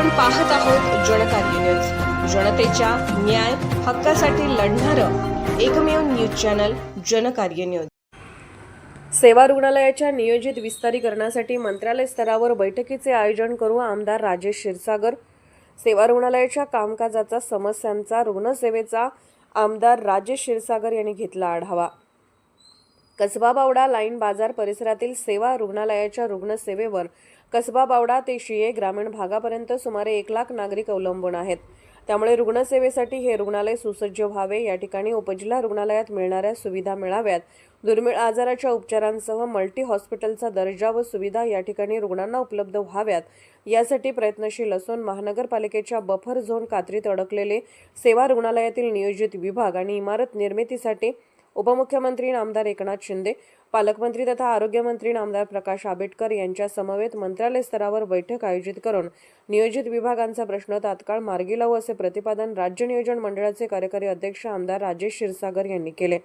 आपण पाहत आहोत जनकार्य न्यूज जनतेच्या न्याय हक्कासाठी लढणारं एकमेव न्यूज चॅनल जनकार्य न्यूज सेवा रुग्णालयाच्या नियोजित विस्तारीकरणासाठी मंत्रालय स्तरावर बैठकीचे आयोजन करू आमदार राजेश क्षीरसागर. सेवा रुग्णालयाच्या कामकाजाचा समस्यांचा रुग्णसेवेचा आमदार राजेश क्षीरसागर यांनी घेतला आढावा. कसबा बावडा लाईन बाजार परिसरातील सेवा रुग्णालयाच्या रुग्णसेवेवर कसबा बावडा ते शिये ग्रामीण भागापर्यंत सुमारे एक लाख नागरिक अवलंबून आहेत. त्यामुळे रुग्णसेवेसाठी हे रुग्णालय सुसज्ज व्हावे या ठिकाणी उपजिल्हा रुग्णालयात मिळणाऱ्या सुविधा मिळाव्यात. दुर्मिळ आजाराच्या उपचारांसह मल्टी हॉस्पिटलचा दर्जा व सुविधा या ठिकाणी रुग्णांना उपलब्ध व्हाव्यात यासाठी प्रयत्नशील असून महानगरपालिकेच्या बफर झोन कात्रीत अडकलेले सेवा रुग्णालयातील नियोजित विभाग आणि इमारत निर्मितीसाठी उपमुख्यमंत्री नामदार एकनाथ शिंदे पालकमंत्री तथा आरोग्यमंत्री नामदार प्रकाश आंबेडकर यांच्या समवेत मंत्रालय स्तरावर बैठक आयोजित करून नियोजित विभागांचा प्रश्न तात्काळ मार्गी लावू असे प्रतिपादन राज्य नियोजन मंडळाचे कार्यकारी अध्यक्ष आमदार राजेश क्षीरसागर यांनी केले.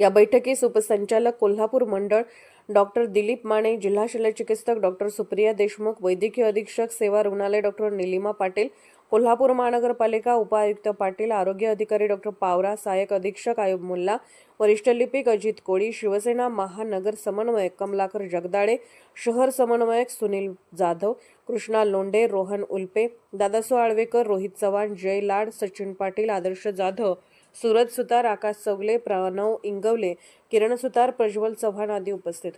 या बैठकीस उपसंचालक कोल्हापूर मंडळ डॉक्टर दिलीप माने जिल्हा शल्यचिकित्सक डॉक्टर सुप्रिया देशमुख वैद्यकीय अधीक्षक सेवा रुग्णालय डॉक्टर निलिमा पाटील कोल्हापूर महानगरपालिका उपायुक्त पाटील आरोग्य अधिकारी डॉक्टर पावरा सहाय्यक अधीक्षक आयुब मुल्ला वरिष्ठ लिपिक अजित कोळी शिवसेना महानगर समन्वयक कमलाकर जगदाळे शहर समन्वयक सुनील जाधव कृष्णा लोंढे रोहन उल्पे दादासो आळवेकर रोहित चव्हाण जय लाड सचिन पाटील आदर्श जाधव सूरज सुतार आकाश चौगले प्रणव इंगवले किरण सुतार प्रज्वल चव्हाण आदी उपस्थित